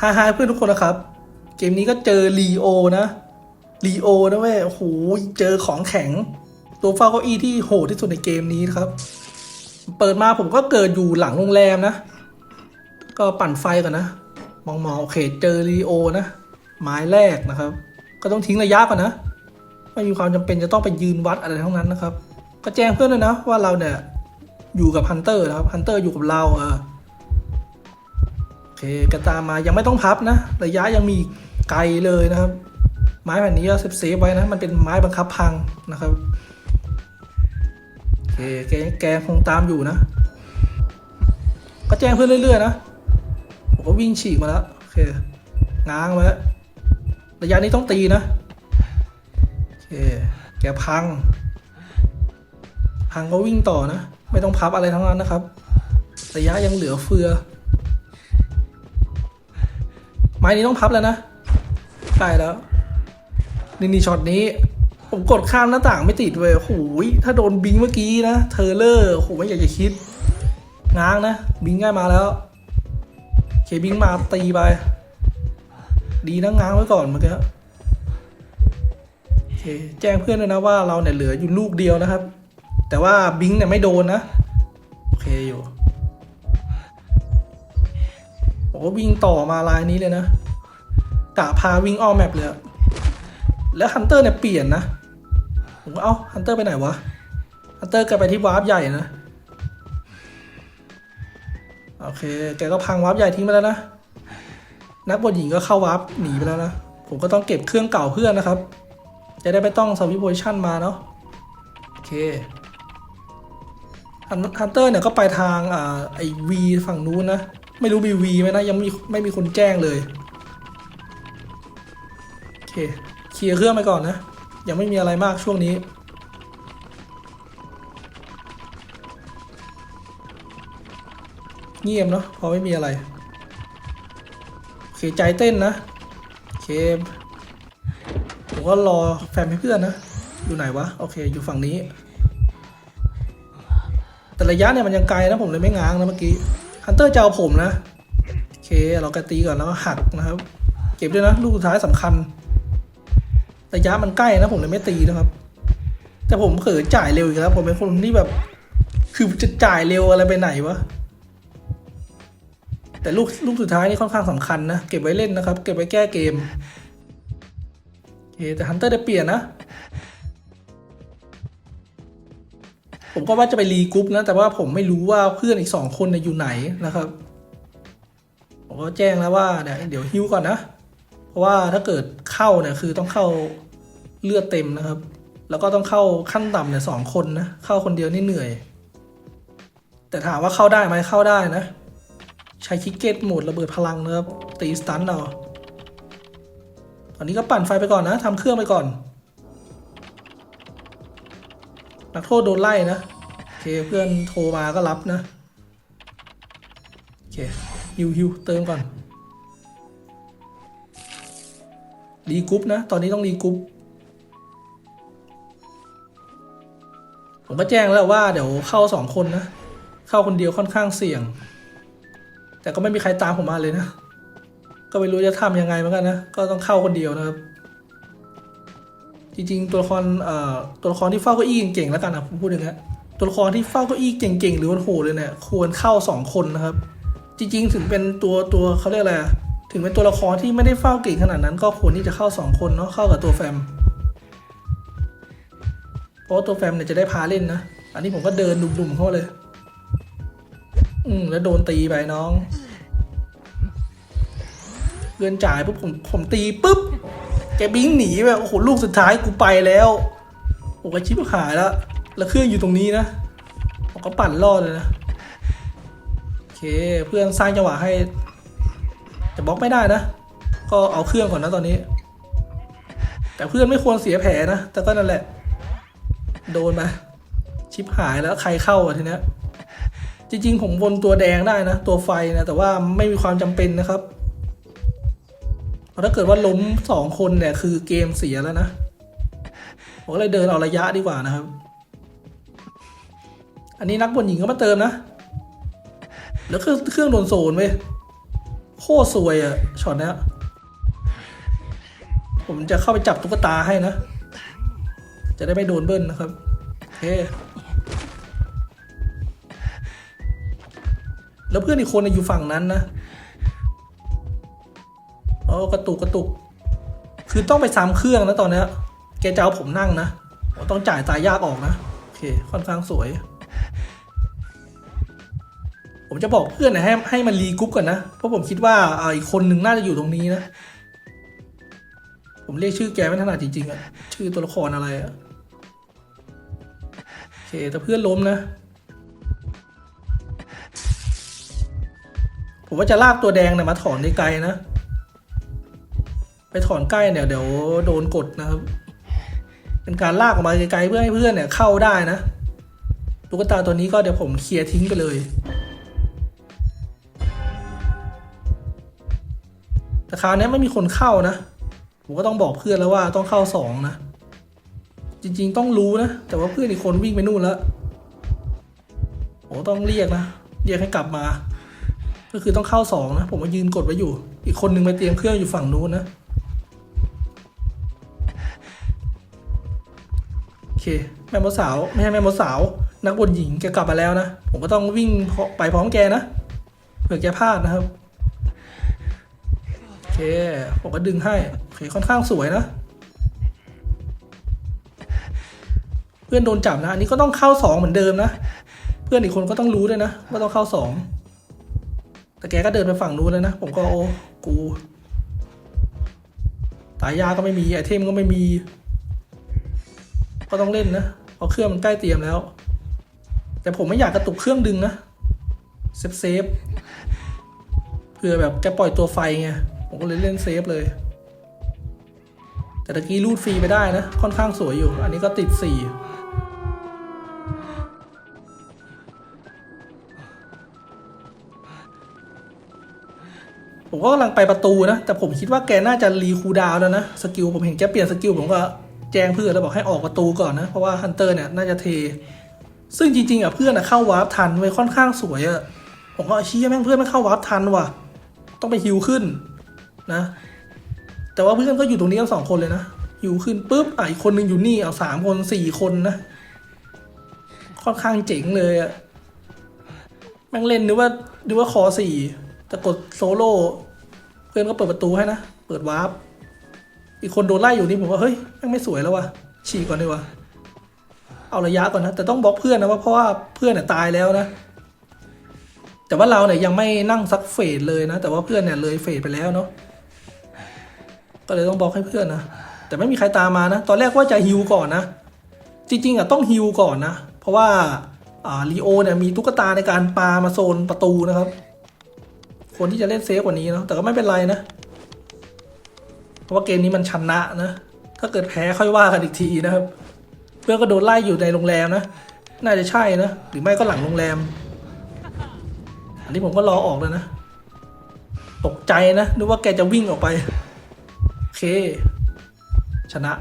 ฮาฮาเพื่อนทุกคนนะครับ เกมนี้ก็เจอลีโอนะลีโอนะเว้ยโอ้โหเจอของแข็ง ตัวเฝ้าเก้าอี้ที่โหดที่สุดในเกมนี้นะครับ เปิดมาผมก็เกิดอยู่หลังโรงแรมนะ ก็ปั่นไฟก่อนนะ มองมองๆโอเคเจอลีโอนะ ไม้แรกนะครับ ก็ต้องทิ้งระยะก่อนนะ ไม่มีความจำเป็นจะต้องไปยืนวัดอะไรทั้งนั้นนะครับ ก็แจ้งเพื่อนด้วยนะว่าเราเนี่ยอยู่กับฮันเตอร์นะครับฮันเตอร์อยู่กับเราเออ เคกระตามมายังไม่ต้องพับนะ ระยะยังมีไกลเลยนะครับ ไม้แผ่นนี้ก็เซฟเซฟๆไว้นะ มันเป็นไม้บังคับพังนะครับโอเคแกแกคงตามอยู่นะ ก็แจ้งเพื่อนเรื่อยๆนะผมก็วิ่งฉีกมาแล้วโอเคง้างไว้ระยะนี้ต้องตีนะโอเคแกพัง พังก็วิ่งต่อนะ ไม่ต้องพับอะไรทั้งนั้นนะครับ ระยะยังเหลือเฟือ ไม้นี้ต้องพับแล้วนะใกล้แล้วนี่นี่ช็อตนี้ ผมกดข้ามหน้าต่างไม่ติดเว้ยโอ้ยถ้าโดนบิงเมื่อกี้นะ เทอเลอร์โอ้โหไม่อยากจะคิด ง้างนะ บิงง่ายมาแล้ว เคบิงมาตีไป ดีนะง้างไว้ก่อนเมื่อกี้โอเค แจ้งเพื่อนด้วยนะว่าเราเนี่ยเหลืออยู่ลูกเดียวนะครับ แต่ว่าบิงเนี่ยไม่โดนนะ โอเคอยู่ ผมก็วิ่งต่อมาลายนี้เลยนะกะพาวิ่งออมแมปเลย แล้วฮันเตอร์เนี่ยเปลี่ยนนะ ผมก็เอ้าฮันเตอร์ไปไหนวะ ฮันเตอร์กลับไปที่วาร์ปใหญ่นะ โอเค แกก็พังวาร์ปใหญ่ทิ้งไปแล้วนะ นักบอลหญิงก็เข้าวาร์ปหนีไปแล้วนะ ผมก็ต้องเก็บเครื่องเก่าเพื่อนนะครับ จะได้ไม่ต้องสวิตโพซิชันมาเนาะ โอเคฮันเตอร์เนี่ยก็ไปทางอ่าไอวีฝั่งนู้นนะ ไม่รู้มีวีไหมนะยังมีไม่มีคนแจ้งเลยโอเคเคลียร์เครื่องไปก่อนนะ ยังไม่มีอะไรมากช่วงนี้เงียบเนาะพอไม่มีอะไรโอเคใจเต้นนะโอเคผมก็รอแฟนให้เพื่อนนะ อยู่ไหนวะ โอเค อยู่ฝั่งนี้ แต่ระยะเนี่ยมันยังไกลนะผมเลยไม่ง้างนะเมื่อกี้ ฮันเตอร์จะเอาผมนะ โอเค เรากระตีก่อนแล้วก็หักนะครับ เก็บด้วยนะ ลูกสุดท้ายสำคัญ ระยะมันใกล้นะ ผมเลยไม่ตีนะครับ แต่ผมเผลอจ่ายเร็วอีกแล้ว ผมเป็นคนที่แบบ คือจะจ่ายเร็วอะไรไปไหนวะ แต่ลูกลูกสุดท้ายนี่ค่อนข้างสำคัญนะ เก็บไว้เล่นนะครับ เก็บไว้แก้เกมโอเคแต่ฮันเตอร์ได้เปลี่ยนนะ ผมก็ว่าจะไปรีกรุ๊ปนะ แต่ว่าผมไม่รู้ว่าเพื่อนอีกสองคนเนี่ยอยู่ไหนนะครับ ผมก็แจ้งแล้วว่าเนี่ยเดี๋ยวฮิวก่อนนะ เพราะว่าถ้าเกิดเข้าเนี่ยคือต้องเข้าเลือดเต็มนะครับ แล้วก็ต้องเข้าขั้นต่ำเนี่ยสองคนนะ เข้าคนเดียวนี่เหนื่อย แต่ถามว่าเข้าได้ไหมเข้าได้นะ ใช้คิกเก็ตโหมดระเบิดพลังนะครับตีสตันเอาตอนนี้ก็ปั่นไฟไปก่อนนะทำเครื่องไปก่อน นักโทษโดนไล่นะโอเคเพื่อนโทรมาก็รับนะโอเคฮิวฮิวเติมก่อนรีกรุ๊ปนะ ตอนนี้ต้องรีกรุ๊ปผมก็แจ้งแล้วว่าเดี๋ยวเข้าสองคนนะ เข้าคนเดียวค่อนข้างเสี่ยง แต่ก็ไม่มีใครตามผมมาเลยนะ ก็ไม่รู้จะทำยังไงเหมือนกันนะ ก็ต้องเข้าคนเดียวนะครับ ริงๆ ตัวละครเอ่อตัวละครที่เฝ้าเก้าอี้เก่งๆแล้วกันนะผมพูดอย่างนี้ยตัวละครที่เฝ้าเก้าอี้เก่งๆหรือว่าโหเลยเนี่ยควรเข้าสองคนนะครับ จริงๆ ถึงเป็นตัวตัวเขาเรียกอะไรถึงเป็นตัวละครที่ไม่ได้เฝ้าเก่งขนาดนั้น ก็ควรที่จะเข้าสองคนเนาะเข้ากับตัวแฟมเพราะตัวแฟมเนี่ยจะได้พาเล่นนะอันนี้ผมก็เดินดุ่มๆเข้าเลย อืมแล้วโดนตีไปน้องเพื่อนจ่ายปุ๊บผมผมตีปุ๊บ กบิงหนีแบบโอ้โหลูกสุดท้ายกูไปแล้วผมก็ชิบหายแล้วแล้วเครื่องอยู่ตรงนี้นะผมก็ปั่นรอดเลยนะโอเคเพื่อนสร้างจังหวะให้ จะบล็อกไม่ได้นะ ก็เอาเครื่องก่อนนะตอนนี้ แต่เพื่อนไม่ควรเสียแผลนะแต่ก็นั่นแหละ โดนไปชิบหายแล้วใครเข้าอะทีเนี้ยจริงๆผมวนตัวแดงได้นะ ตัวไฟนะ แต่ว่าไม่มีความจำเป็นนะครับ ถ้าเกิดว่าล้มสองคนเนี่ยคือเกมเสียแล้วนะผมก็เลยเดินเอาระยะดีกว่านะครับ อันนี้นักบอลหญิงก็มาเติมนะ แล้วเครื่องเครื่องโดนโซนเว้ยโคตรสวยอะช็อตนี้ผมจะเข้าไปจับตุ๊กตาให้นะ จะได้ไม่โดนเบิ้ลนะครับโอเคแล้วเพื่อนอีกคนน่ะอยู่ฝั่งนั้นนะ เออกระตุกกระตุก คือต้องไปซ้ำเครื่องนะตอนนี้แกจะเอาผมนั่งนะผมต้องจ่ายตายยากออกนะโอเค ค่อนข้างสวย ผมจะบอกเพื่อนนะให้ให้มันรีกรุ๊ปก่อนนะ เพราะผมคิดว่าอีกคนหนึ่งน่าจะอยู่ตรงนี้นะ ผมเรียกชื่อแกไม่ถนัดจริงๆอะชื่อตัวละครอะไรอะโอเคแต่เพื่อนล้มนะผมว่าจะลากตัวแดงเนี่ยมาถอนไกลๆนะ ไปถอนใกล้เนี่ยเดี๋ยวโดนกดนะครับ เป็นการลากออกมาไกลๆเพื่อให้เพื่อนเนี่ยเข้าได้นะตุ๊กตาตัวนี้ก็เดี๋ยวผมเคลียร์ทิ้งไปเลย แต่คราวนี้ไม่มีคนเข้านะ ผมก็ต้องบอกเพื่อนแล้วว่าต้องเข้าสองนะ จริงๆต้องรู้นะ แต่ว่าเพื่อนอีกคนวิ่งไปนู่นแล้วผมก็ต้องเรียกนะ เรียกให้กลับมา ก็คือต้องเข้าสองนะ ผมมายืนกดไว้อยู่ อีกคนหนึ่งไปเตรียมเครื่องอยู่ฝั่งนู้นนะ เค แม่มดสาว ไม่ใช่แม่มดสาว นักบอลหญิงแกกลับมาแล้วนะ ผมก็ต้องวิ่งไปพร้อมแกนะเผื่อแกพลาดนะครับโอเค ผมก็ดึงให้โอเคค่อนข้างสวยนะ เพื่อนโดนจับนะอันนี้ก็ต้องเข้าสองเหมือนเดิมนะ เพื่อนอีกคนก็ต้องรู้ด้วยนะว่าต้องเข้าสองแต่แกก็เดินไปฝั่งนู้นเลยนะ ผมก็โอ้กู ตายยาก็ไม่มีไอเทมก็ไม่มี ก็ต้องเล่นนะเพราะเครื่องมันใกล้เตรียมแล้ว แต่ผมไม่อยากกระตุกเครื่องดึงนะเซฟเซฟเพื่อแบบแกปล่อยตัวไฟไงผมก็เลยเล่นเซฟเลย แต่ตะกี้รูดฟรีไปได้นะ ค่อนข้างสวยอยู่ อันนี้ก็ติดสี่ผมก็กำลังไปประตูนะ แต่ผมคิดว่าแกน่าจะรีคูดาวแล้วนะ สกิลผมเห็นแกเปลี่ยนสกิลผมก็ แจ้งเพื่อนแล้วบอกให้ออกประตูก่อนนะ เพราะว่าฮันเตอร์เนี่ยน่าจะเท ซึ่งจริงๆอะเพื่อนอะเข้าวาร์ปทันไว้ค่อนข้างสวยอะผมก็เชี้ยแม่งเพื่อนไม่เข้าวาร์ปทันว่ะ ต้องไปฮิวขึ้นนะ แต่ว่าเพื่อนก็อยู่ตรงนี้กันสองคนเลยนะฮิวขึ้นปุ๊บอะอีกคนหนึ่งอยู่นี่เอาสามคนสี่คนนะ ค่อนข้างเจ๋งเลยอะแม่งเล่นนึกว่านึกว่าคอสี่แต่กดโซโล่เพื่อนก็เปิดประตูให้นะ เปิดวาร์ป อีกคนโดนไล่อยู่นี่ผมว่าเฮ้ยแม่งไม่สวยแล้ววะฉีกก่อนดีกว่าเอาระยะก่อนนะ แต่ต้องบล็อกเพื่อนนะว่าเพราะว่าเพื่อนเนี่ยตายแล้วนะ แต่ว่าเราเนี่ยยังไม่นั่งซักเฟสเลยนะ แต่ว่าเพื่อนเนี่ยเลยเฟสไปแล้วเนาะก็เลยต้องบล็อกให้เพื่อนนะแต่ไม่มีใครตามมานะ ตอนแรกว่าจะฮิวก่อนนะ จริงๆอะต้องฮิวก่อนนะ เพราะว่าอ่าลีโอเนี่ยมีตุ๊กตาในการปามาโซนประตูนะครับ คนที่จะเล่นเซฟกว่านี้เนาะแต่ก็ไม่เป็นไรนะ ราะว่าเกมนี้มันชนะนะ ถ้าเกิดแพ้ค่อยว่ากันอีกทีนะครับ เพื่อนก็โดนไล่อยู่ในโรงแรมนะ น่าจะใช่นะ หรือไม่ก็หลังโรงแรม อันนี้ผมก็รอออกเลยนะ ตกใจนะนึกว่าแกจะวิ่งออกไป โอเค ชนะ